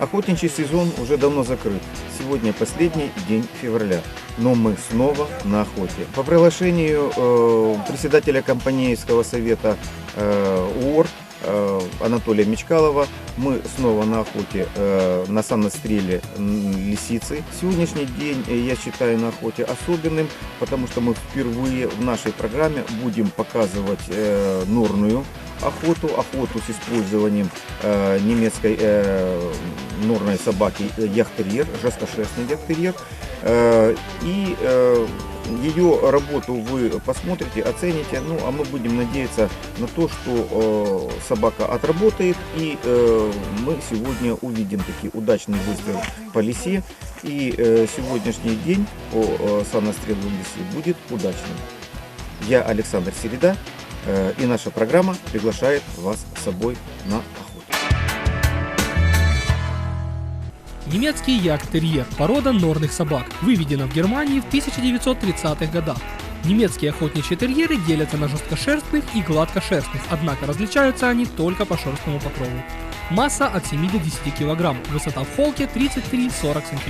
Охотничий сезон уже давно закрыт. Сегодня последний день февраля, но мы снова на охоте. По приглашению э, председателя компанейского совета э, УОР Анатолия Мечкалова мы снова на охоте э, на санностреле м, лисицы. Сегодняшний день э, я считаю на охоте особенным, потому что мы впервые в нашей программе будем показывать э, норную охоту, охоту с использованием э, немецкой э, норной собаки э, яхтерьер, жесткошерстный яхтерьер. Э, и э, ее работу вы посмотрите, оцените. Ну, а мы будем надеяться на то, что э, собака отработает. И э, мы сегодня увидим такие удачный выстрел по лисе. И э, сегодняшний день по э, санострелу лисе будет удачным. Я Александр Середа. Э, И наша программа приглашает вас с собой на Немецкий ягтерьер – порода норных собак, выведена в Германии в 1930-х годах. Немецкие охотничьи терьеры делятся на жесткошерстных и гладкошерстных, однако различаются они только по шерстному покрову. Масса от 7 до 10 кг, высота в холке 33-40 см.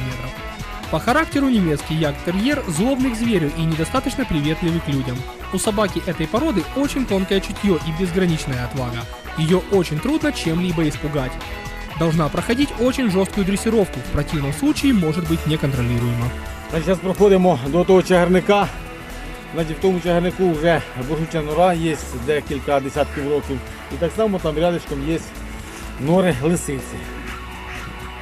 По характеру немецкий ягтерьер злобный к зверю и недостаточно приветливый к людям. У собаки этой породы очень тонкое чутье и безграничная отвага. Ее очень трудно чем-либо испугать. Должна проходить очень жесткую дрессировку, в противном случае может быть неконтролируема. Зараз проходимо до того чагарника. Значить, в тому чагарнику вже буржуча нора є декілька десятків років. І так само там рядочком є нори лисиці.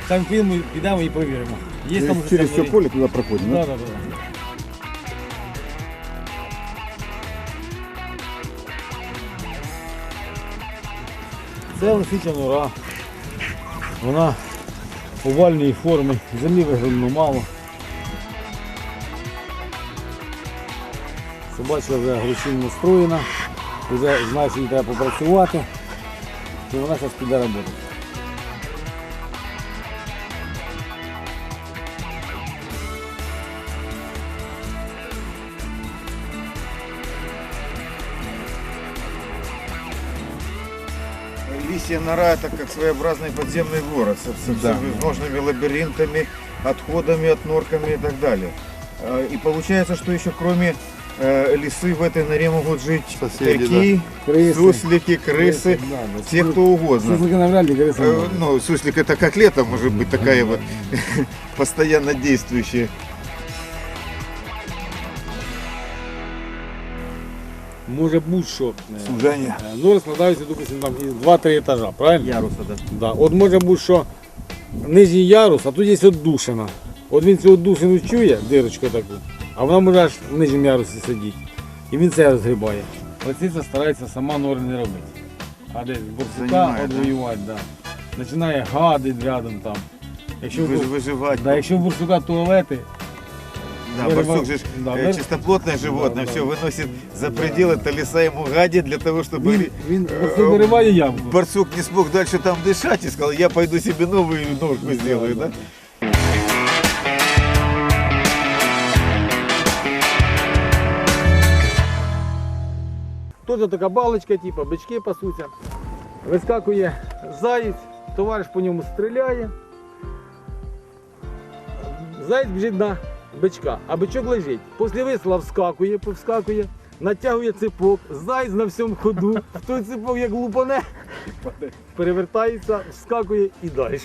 Там підемо, підемо і перевіримо. Є там Через все поле туда проходим, Да, да? да, да. Це лисича нора. Вона овальної форми, землі вигрібно мало. Собачка вже агресивно настроєна, вже знає, що їй треба попрацювати. І вона зараз піде роботи. Лисья нора это как своеобразный подземный город с, с Да. всевозможными лабиринтами, отходами от норками и так далее. Э, И получается, что еще кроме э, лисы в этой норе могут жить Соседи, такие, Крысы. суслики, крысы, Да, да. все кто угодно. Суслики навряд ли, криси Э. Ну, суслик это как лето может быть такая вот постоянно действующая. Може бути, що е, Сужание. е, нори складаються, допустим, там із 2-3 етажа, правильно? Яруса, да. Да. От може бути, що нижній ярус, а тут є отдушина. От він цю отдушину чує, дирочку таку, а вона може аж в нижньому ярусі сидіти. І він це розгрібає. Лисиця старається сама нори не робити. А десь борсука Займає, одвоювати, да. Починає гадити рядом там. Якщо, Вы- в- выживать. да, якщо в туалети, Да, Вырва- барсук же ж, да, э, выр- чистоплотное животное, да. все выносит за пределы, то лиса ему гадит для того, чтобы він, він Е, борсук вириває ямку. барсук не смог дальше там дышать и сказал, я пойду себе новую ножку сделаю, да? Тут така балочка, типу, бички пасуться. Вискакує заєць, товариш по ньому стріляє. Заєць біжить на бичка, а бичок лежить. Після висла вскакує, повскакує, натягує ципок, зайць на всьому ходу, в той ципок як лупане, перевертається, вскакує і далі.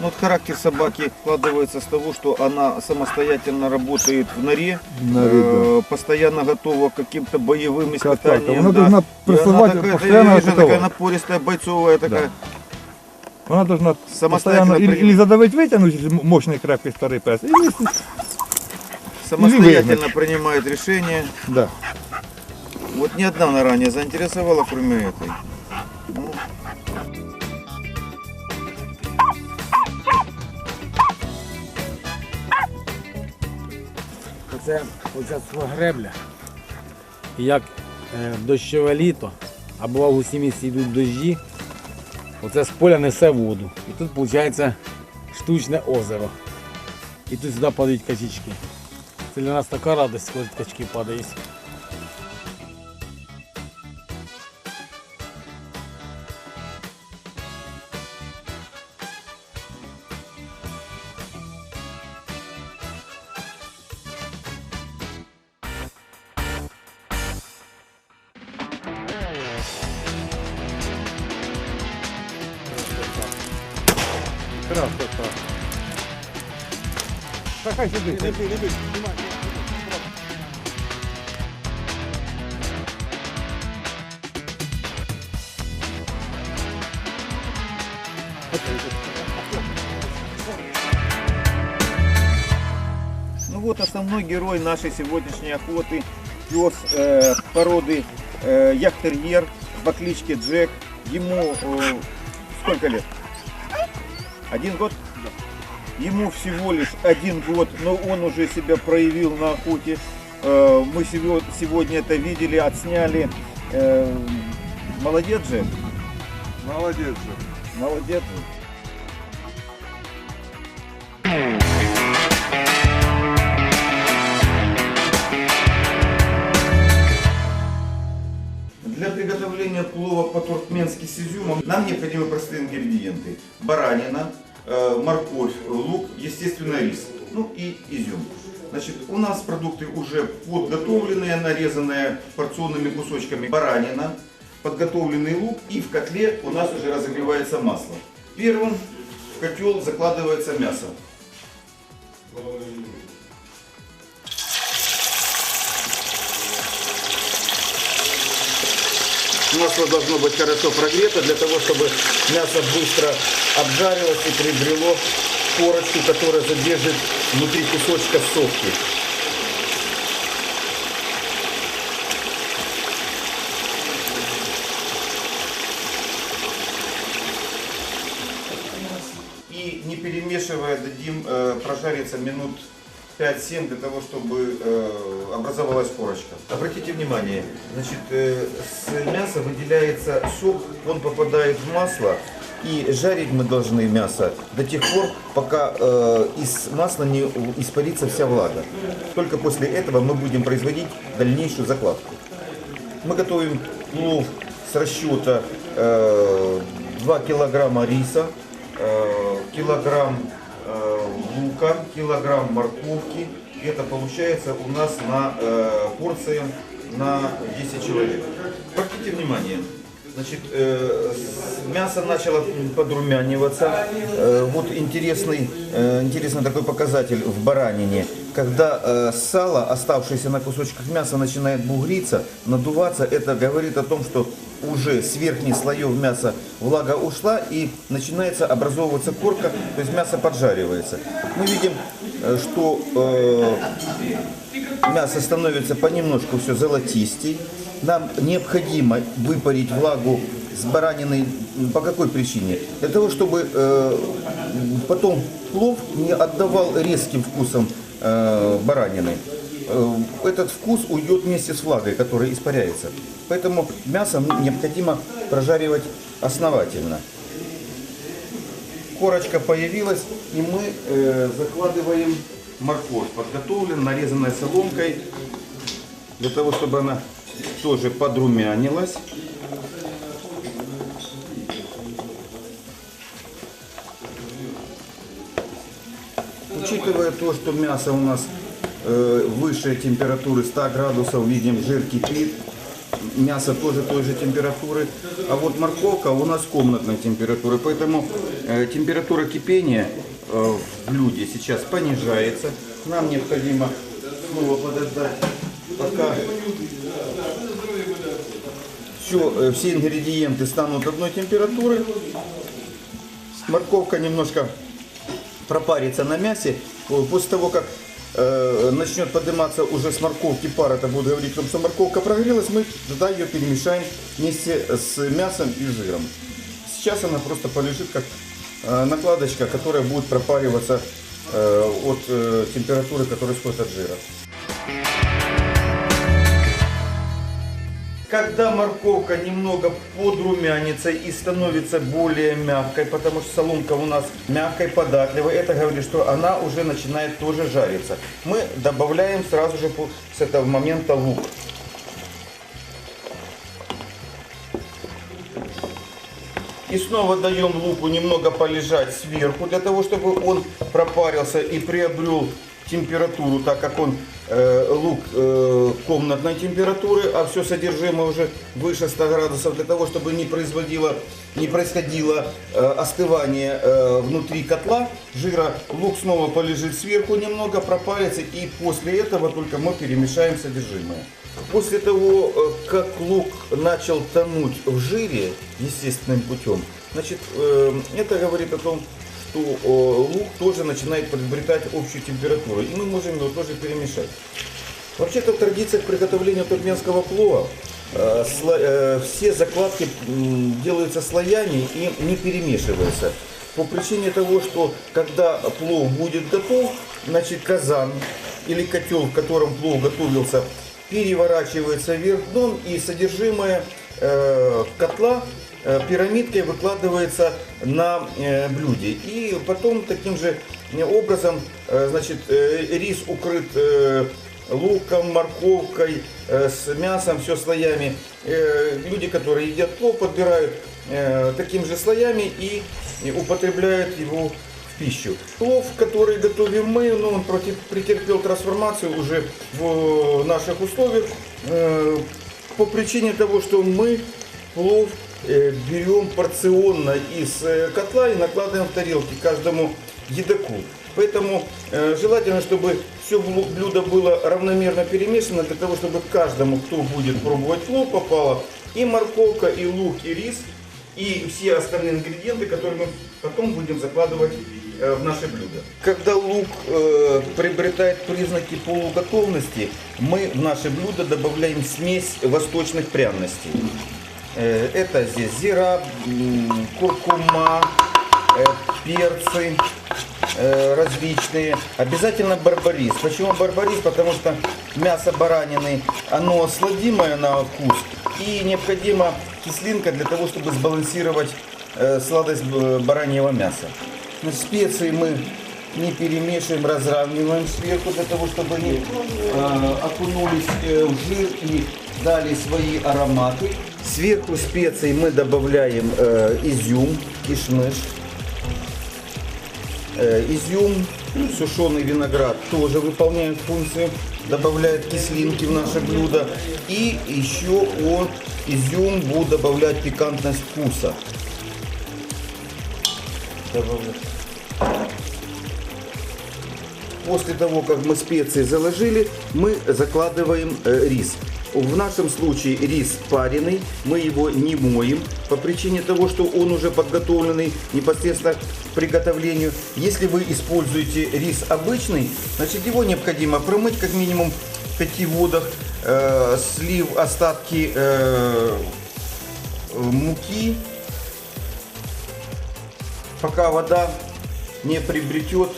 Вот характер собаки складывается с того, что она самостоятельно работает в норе, норе, э, постоянно готова к каким-то боевым испытаниям. Она да. должна И она прессовать, такая, постоянно вижу, такая напористая, бойцовая такая. Она должна Самостоятельно постоянно или, принимать. или задавить, вытянуть, если мощный крепкий старый пес. Или, самостоятельно принимает решения. да. Вот ни одна нора не заинтересовала, кроме этой. Це оця гребля. Як в дощове літо або в августі місці йдуть дощі, оце з поля несе воду. І тут виходить штучне озеро. І тут сюди падають качечки. Це для нас така радість, коли качки падають. Красота. Та хай сюди. Ну вот основной герой нашей сегодняшней охоты. Пес э, породы э, яхтерьер по кличке Джек. Ему э, сколько лет? Один год? Ему всего лишь один год, но он уже себя проявил на охоте. Э, мы сего- сегодня это видели, отсняли. Э, молодец же, Молодець же. молодец же. Плова по-туркменски с изюмом нам необходимы простые ингредиенты. Баранина, э, морковь, лук, естественно рис, ну и изюм. Значит, у нас продукты уже подготовленные, нарезанные порционными кусочками баранина, подготовленный лук и в котле у нас уже разогревается масло. Первым в котел закладывается мясо. Масло должно быть хорошо прогрето для того, чтобы мясо быстро обжарилось и приобрело корочку, которая задержит внутри кусочка соки. И не перемешивая дадим э, прожариться минут 5-7 для того, чтобы э, образовалась корочка. Обратите внимание, значит, э, с мяса выделяется сок, он попадает в масло, и жарить мы должны мясо до тех пор, пока э, из масла не испарится вся влага. Только после этого мы будем производить дальнейшую закладку. Мы готовим плов с расчета э, 2 килограмма риса, э, килограмм э, лука, килограмм морковки. Это получается у нас на э, порции на 10 человек. Обратите внимание, значит, э, мясо начало подрумяниваться. Э, вот интересный, э, интересный такой показатель в баранине. Когда э, сало, оставшееся на кусочках мяса, начинает бугриться, надуваться, это говорит о том, что уже с верхних слоев мяса влага ушла и начинается образовываться корка, то есть мясо поджаривается. Мы видим, что э, мясо становится понемножку все золотистей. Нам необходимо выпарить влагу с баранины по какой причине? Для того, чтобы э, потом плов не отдавал резким вкусом э, баранины. Э, Этот вкус уйдет вместе с влагой, которая испаряется. Поэтому мясо необходимо прожаривать основательно. Корочка появилась, и мы э, закладываем морковь, подготовленная, нарезанная соломкой, для того, чтобы она тоже подрумянилась. Учитывая то, что мясо у нас э, выше температуры 100 градусов, видим, жир кипит, мясо тоже той же температуры, а вот морковка у нас комнатной температуры, поэтому э, температура кипения э, в блюде сейчас понижается. Нам необходимо снова подождать, пока все, э, все ингредиенты станут одной температуры. Морковка немножко пропарится на мясе. После того, как начнет подниматься уже с морковки пар, это будет говорить о том, что морковка прогрелась, мы тогда ее перемешаем вместе с мясом и жиром. Сейчас она просто полежит как э, накладочка, которая будет пропариваться э, от э, температуры, которая исходит от жира. Когда морковка немного подрумянится и становится более мягкой, потому что соломка у нас мягкой, податливой, это говорит, что она уже начинает тоже жариться. Мы добавляем сразу же с этого момента лук. И снова даем луку немного полежать сверху, для того, чтобы он пропарился и приобрел температуру, так как он лук э, комнатной температуры, а все содержимое уже выше 100 градусов, для того, чтобы не производило, не происходило э, остывание э, внутри котла жира. Лук снова полежит сверху немного, пропарится, и после этого только мы перемешаем содержимое. После того, э, как лук начал тонуть в жире естественным путем, значит, э, это говорит о том, что э, лук тоже начинает приобретать общую температуру, и мы можем его тоже перемешать. Вообще-то в традициях приготовления туркменского плова э, э, все закладки делаются слоями и не перемешиваются. По причине того, что когда плов будет готов, значит казан или котел, в котором плов готовился, переворачивается вверх дном и содержимое котла э, пирамидкой выкладывается на э, блюде. И потом таким же образом э, значит, э, рис укрыт э, луком, морковкой, э, с мясом, все слоями. Э, люди, которые едят плов, подбирают э, такими же слоями и употребляют его в пищу. Плов, который готовим мы, ну, он претерпел трансформацию уже в наших условиях э, по причине того, что мы плов э, берем порционно из э, котла и накладываем в тарелки каждому едоку. Поэтому э, желательно, чтобы все блюдо было равномерно перемешано, для того, чтобы каждому, кто будет пробовать плов, попало и морковка, и лук, и рис, и все остальные ингредиенты, которые мы потом будем закладывать в наше блюдо. Когда лук э, приобретает признаки полуготовности, мы в наше блюдо добавляем смесь восточных пряностей. Э, Это здесь зира, куркума, э, перцы э, различные. Обязательно барбарис. Почему барбарис? Потому что мясо баранины, оно сладимое на вкус. И необходима кислинка для того, чтобы сбалансировать э, сладость э, бараньего мяса. Специи мы не перемешиваем, разравниваем сверху для того, чтобы они э, окунулись э, в жир и дали свои ароматы. Сверху специй мы добавляем э, изюм, кишмыш, Э, Изюм, сушеный виноград тоже выполняет функцию, добавляет кислинки в наше блюдо. И еще он, изюм будет добавлять пикантность вкуса. Добавляем. После того, как мы специи заложили, мы закладываем э, рис. В нашем случае рис пареный, мы его не моем по причине того, что он уже подготовленный непосредственно к приготовлению. Если вы используете рис обычный, значит его необходимо промыть как минимум в пяти водах, э, слив остатки э, муки, пока вода не приобретет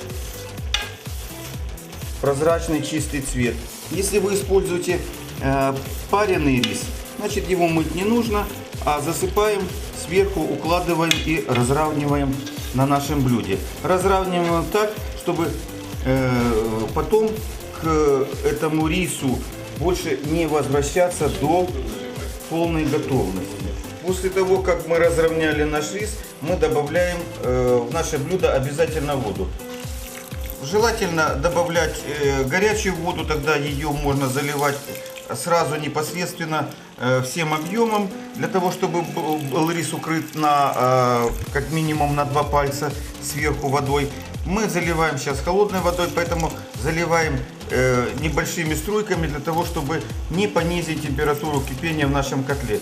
прозрачный чистый цвет. Если вы используете э, пареный рис, значит его мыть не нужно, а засыпаем сверху, укладываем и разравниваем на нашем блюде. Разравниваем так, чтобы э, потом к этому рису больше не возвращаться до полной готовности. После того, как мы разровняли наш рис, мы добавляем э, в наше блюдо обязательно воду. Желательно добавлять э, горячую воду, тогда ее можно заливать сразу непосредственно э, всем объемом, для того, чтобы был рис укрыт на, как минимум на два пальца сверху водой. Мы заливаем сейчас холодной водой, поэтому заливаем небольшими струйками, для того, чтобы не понизить температуру кипения в нашем котле.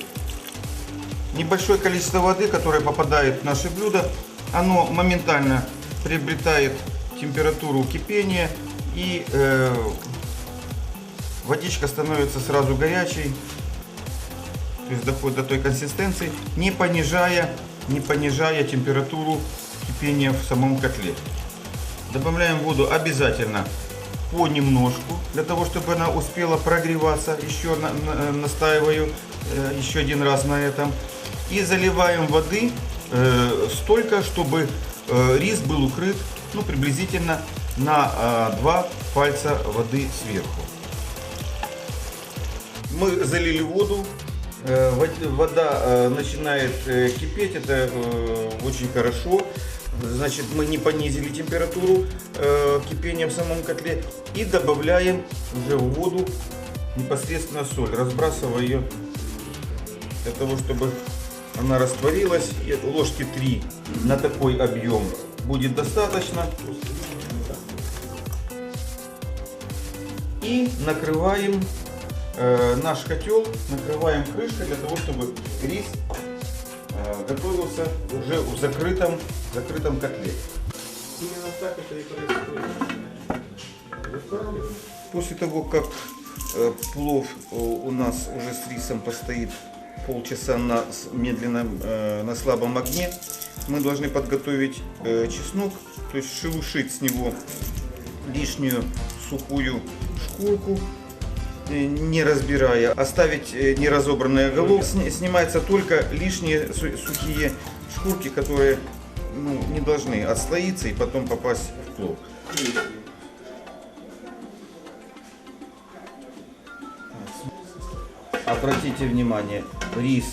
Небольшое количество воды, которое попадает в наше блюдо, оно моментально приобретает температуру кипения и э, водичка становится сразу горячей, то есть доходит до той консистенции, не понижая, не понижая температуру кипения в самом котле. Добавляем воду обязательно понемножку, для того, чтобы она успела прогреваться. Еще на- на- настаиваю э, еще один раз на этом. И заливаем воды э, столько, чтобы э, рис был укрыт ну, приблизительно на э, два пальца воды сверху. Мы залили воду, э, вод- вода э, начинает э, кипеть, это очень хорошо. Значит, мы не понизили температуру кипения в самом котле и добавляем уже в воду непосредственно соль, разбрасывая ее для того, чтобы она растворилась. И ложки 3 на такой объем будет достаточно. И накрываем э, наш котел, накрываем крышкой для того, чтобы рис э, готовился уже в закрытом, закрытом котле. Именно так это и происходит. После того, как э, плов э, у нас уже с рисом постоит полчаса на медленном, э, на слабом огне, мы должны подготовить э, чеснок, то есть шелушить с него лишнюю сухую шкурку, э, не разбирая, оставить неразобранные головы. Сни- Снимаются только лишние су- сухие шкурки, которые ну, не должны отслоиться и потом попасть в плов. Обратите внимание, рис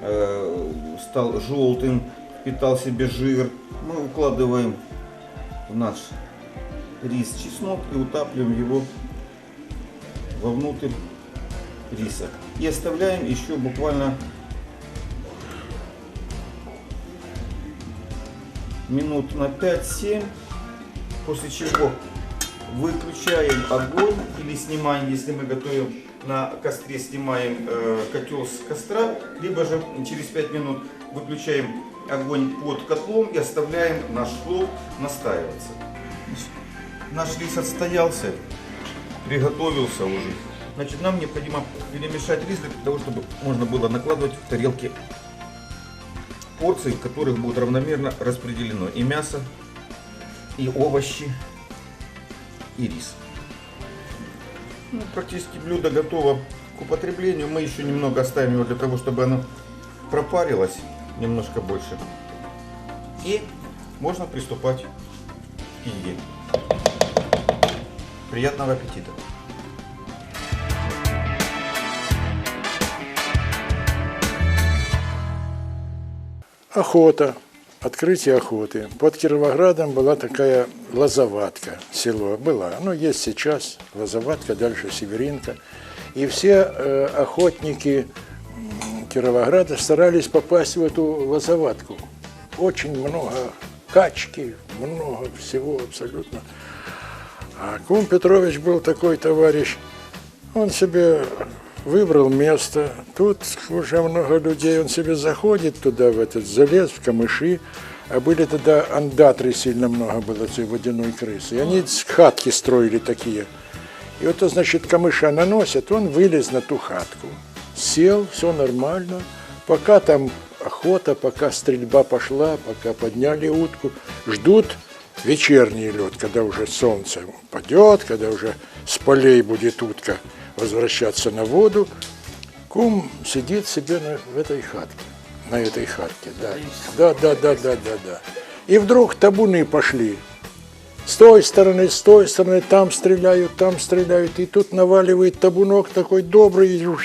э, стал желтым, впитал себе жир. Мы укладываем в наш рис чеснок и утапливаем его вовнутрь риса. И оставляем еще буквально минут на 5-7, после чего выключаем огонь или снимаем, если мы готовим на костре, снимаем э, котел с костра, либо же через 5 минут выключаем огонь под котлом и оставляем наш плов настаиваться. Наш рис отстоялся, приготовился уже. Значит, нам необходимо перемешать рис для того, чтобы можно было накладывать в тарелки порции, в которых будет равномерно распределено и мясо, и овощи, и рис. Ну, практически блюдо готово к употреблению. Мы еще немного оставим его для того, чтобы оно пропарилось немножко больше. И можно приступать к еде. Приятного аппетита! Охота, открытие охоты. Под Кировоградом была такая лозоватка, село была. Ну, есть сейчас лозоватка, дальше Северинка. И все э, охотники Кировограда старались попасть в эту лозоватку. Очень много качки, много всего абсолютно. А Кум Петрович был такой товарищ, он себе выбрал место, тут уже много людей, он себе заходит туда, в этот, залез в камыши, а были тогда андатры сильно много было, этой водяной крысы, и они хатки строили такие. И вот, значит, камыша наносят, он вылез на ту хатку, сел, все нормально, пока там охота, пока стрельба пошла, пока подняли утку, ждут вечерний лед, когда уже солнце падет, когда уже с полей будет утка возвращаться на воду. Кум сидит себе на, в этой хатке, на этой хатке, да. Да, да, да, да, да, да. И вдруг табуны пошли. С той стороны, с той стороны, там стреляют, там стреляют. И тут наваливает табунок такой добрый, шляп,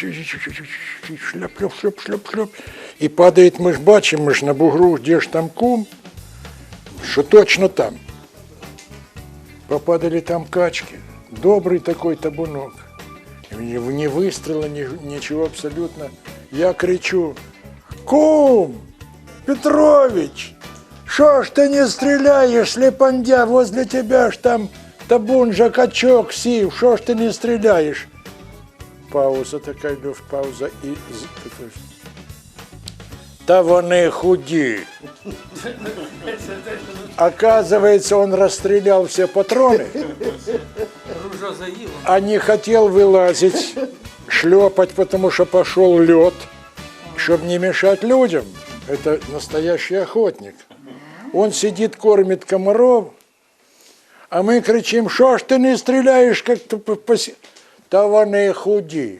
шляп, шляп, шляп, шляп. И падает, мы ж бачим, мы ж на бугру, где ж там кум, что точно там. Попадали там качки. Добрый такой табунок Ни, ни выстрела, ни, ничего абсолютно. Я кричу, кум, Петрович, что ж ты не стреляешь, слепандя, возле тебя ж там табун же качок сів, що ж ти не стреляешь? Пауза такая, Леш, пауза і з- такой. Та вони худі. Оказывается, он расстрелял все патроны, а не хотел вылазить, шлепать, потому что пошел лед, чтобы не мешать людям. Это настоящий охотник. Он сидит, кормит комаров, А ми кричимо, що ж ти не стріляєш, як то по- по сі-?» Та вони худі.